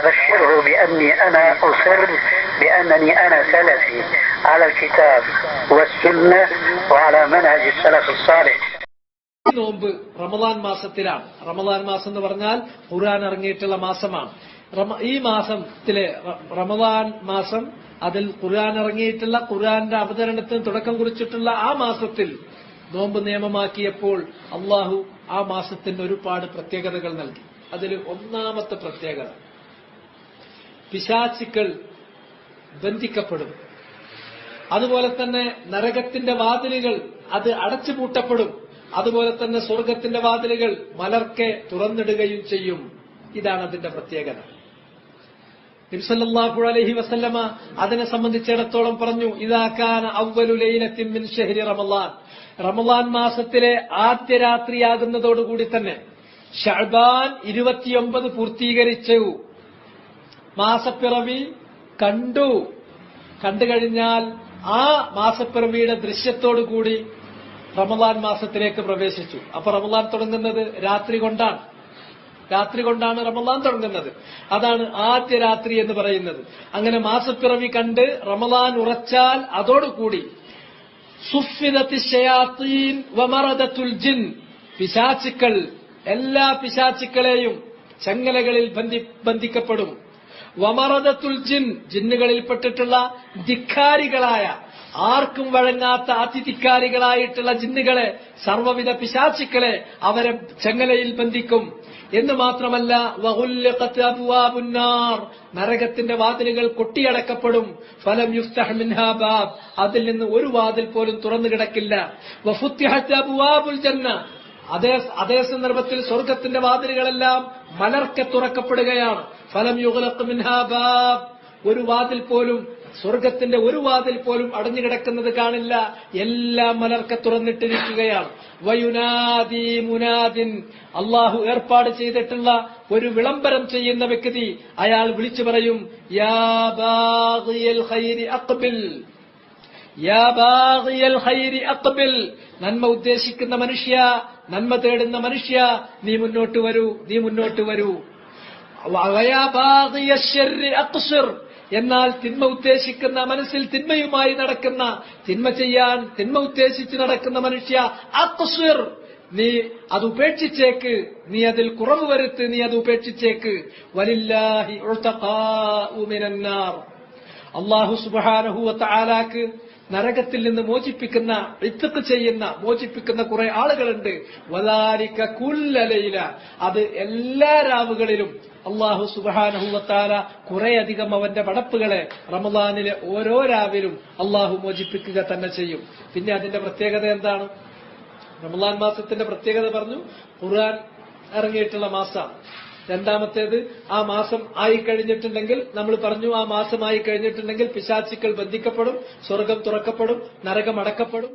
فبشره بأني أنا أصر بأنني أنا سلفي على الكتاب والسنة وعلى منهج السلف الصالح ഈ നോമ്പ് റമദാൻ മാസത്തിലാണ് റമദാൻ മാസം എന്ന് പറഞ്ഞാൽ ഖുർആൻ ഇറങ്ങിയിട്ടുള്ള മാസമാണ് റമ- ഈ മാസത്തിലെ റ- റമദാൻ മാസം അതിൽ ഖുർആൻ ഇറങ്ങിയിട്ടുള്ള ഖുർആന്റെ അവതരണത്തിന് തുടക്കം കുറിച്ചിട്ടുള്ള ആ മാസത്തിൽ നോമ്പ് നിയമമാക്കിയപ്പോൾ അള്ളാഹു ആ മാസത്തിന് ഒരുപാട് പ്രത്യേകതകൾ നൽകി അതിൽ ഒന്നാമത്തെ പ്രത്യേകത പിശാചിക്കൾ ബന്ധിക്കപ്പെടും. അതുപോലെ തന്നെ നരകത്തിന്റെ വാതിലുകൾ അത് അടച്ചുപൂട്ടപ്പെടും. അതുപോലെ തന്നെ സ്വർഗത്തിന്റെ വാതിലുകൾ മലർക്കെ തുറന്നിടുകയും ചെയ്യും. ഇതാണ് അതിന്റെ പ്രത്യേകത. ഇംസല്ലാഹു അലഹി വസല്ലമ അതിനെ സംബന്ധിച്ചിടത്തോളം പറഞ്ഞു ഇതാക്കാൻ അവലുലൈനത്തിൻ ഷെഹരി റമലാൻ റമലാൻ മാസത്തിലെ ആദ്യ രാത്രിയാകുന്നതോടുകൂടി തന്നെ ഷഅബാൻ ഇരുപത്തിയൊമ്പത് പൂർത്തീകരിച്ചു. മാസപ്പിറവി കണ്ടു. കണ്ടു കഴിഞ്ഞാൽ ആ മാസപ്പിറവിയുടെ ദൃശ്യത്തോടു കൂടി റമദാൻ മാസത്തിലേക്ക് പ്രവേശിച്ചു. അപ്പൊ റമദാൻ തുടങ്ങുന്നത് രാത്രി കൊണ്ടാണ്. രാത്രി കൊണ്ടാണ് റമദാൻ തുടങ്ങുന്നത്. അതാണ് ആദ്യ രാത്രി എന്ന് പറയുന്നത്. അങ്ങനെ മാസപ്പിറവി കണ്ട് റമദാൻ ഉറച്ചാൽ അതോടുകൂടി ജിൻ. പിശാചുക്കൾ എല്ലാ പിശാചുക്കളെയും ചങ്ങലകളിൽ ബന്ധി ബന്ധിക്കപ്പെടും. വമറദത്തുൽ ജിൻ ജിന്നുകളിൽപ്പെട്ടിട്ടുള്ള ധിക്കാരികളായ ആർക്കും വഴങ്ങാത്ത അതിധിക്കാരികളായിട്ടുള്ള ജിന്നുകളെ സർവവിധ പിശാചിക്കളെ അവരെ ചങ്ങലയിൽ ബന്ധിക്കും. എന്ന് മാത്രമല്ല നരകത്തിന്റെ വാതിലുകൾ കൊട്ടിയടക്കപ്പെടും. ഫലം യുഫ്തഹ് മിൻഹാ ബാബ് അതിൽ നിന്ന് ഒരു വാതിൽ പോലും തുറന്നു കിടക്കില്ല അതേ അതേ സന്ദർഭത്തിൽ സ്വർഗത്തിന്റെ വാതിലുകളെല്ലാം മലർക്കെ തുറക്കപ്പെടുകയാണ്. ഫലം യുഗലഖ് മിൻഹാ ബാബ്. ഒരു വാതിൽ പോലും സ്വർഗത്തിന്റെ ഒരു വാതിൽ പോലും അടഞ്ഞു കിടക്കുന്നത് കാണില്ല. എല്ലാം മലർക്കെ തുറന്നിട്ടിരിക്കുകയാണ്. വയുനാദി മുനാദിൻ. അള്ളാഹു ഏർപ്പാട് ചെയ്തിട്ടുള്ള ഒരു വിളംബരം ചെയ്യുന്ന വ്യക്തി അയാൾ വിളിച്ചു പറയും യാ നന്മ ഉദ്ദേശിക്കുന്ന മനുഷ്യ നന്മ തേടുന്ന മനുഷ്യ നീ മുന്നോട്ട് വരൂ നീ മുന്നോട്ട് വരൂ. എന്നാൽ തിന്മ ഉദ്ദേശിക്കുന്ന മനസ്സിൽ തിന്മയുമായി നടക്കുന്ന തിന്മ ചെയ്യാൻ തിന്മ ഉദ്ദേശിച്ച് നടക്കുന്ന മനുഷ്യ അക്സുർ. നീ അത് ഉപേക്ഷിച്ചേക്ക് നീ അതിൽ കുറവ് വരുത്ത് നീ അത് ഉപേക്ഷിച്ചേക്ക്. വലില്ലാഹി അള്ളാഹു സുബാനഹുവ താലാക്ക് നരകത്തിൽ നിന്ന് മോചിപ്പിക്കുന്ന ഇത്തക്ക് ചെയ്യുന്ന മോചിപ്പിക്കുന്ന കുറെ ആളുകളുണ്ട്. വലാരിക്ക കുല്ലലയില അത് എല്ലാ രാവുകളിലും അള്ളാഹു സുബാനഹുവത്താല കുറേയധികം അവന്റെ പടപ്പുകളെ റമദാനിലെ ഓരോ രാവിലും അള്ളാഹു മോചിപ്പിക്കുക തന്നെ ചെയ്യും. പിന്നെ അതിന്റെ പ്രത്യേകത എന്താണ്? റമദാൻ മാസത്തിന്റെ പ്രത്യേകത പറഞ്ഞു. ഖുർആൻ ഇറങ്ങിയിട്ടുള്ള മാസമാണ് രണ്ടാമത്തേത് ആ മാസം ആയി കഴിഞ്ഞിട്ടുണ്ടെങ്കിൽ നമ്മൾ പറഞ്ഞു ആ മാസമായി കഴിഞ്ഞിട്ടുണ്ടെങ്കിൽ പിശാചിക്കൾ ബന്ധിക്കപ്പെടും സ്വർഗം തുറക്കപ്പെടും നരകം അടക്കപ്പെടും.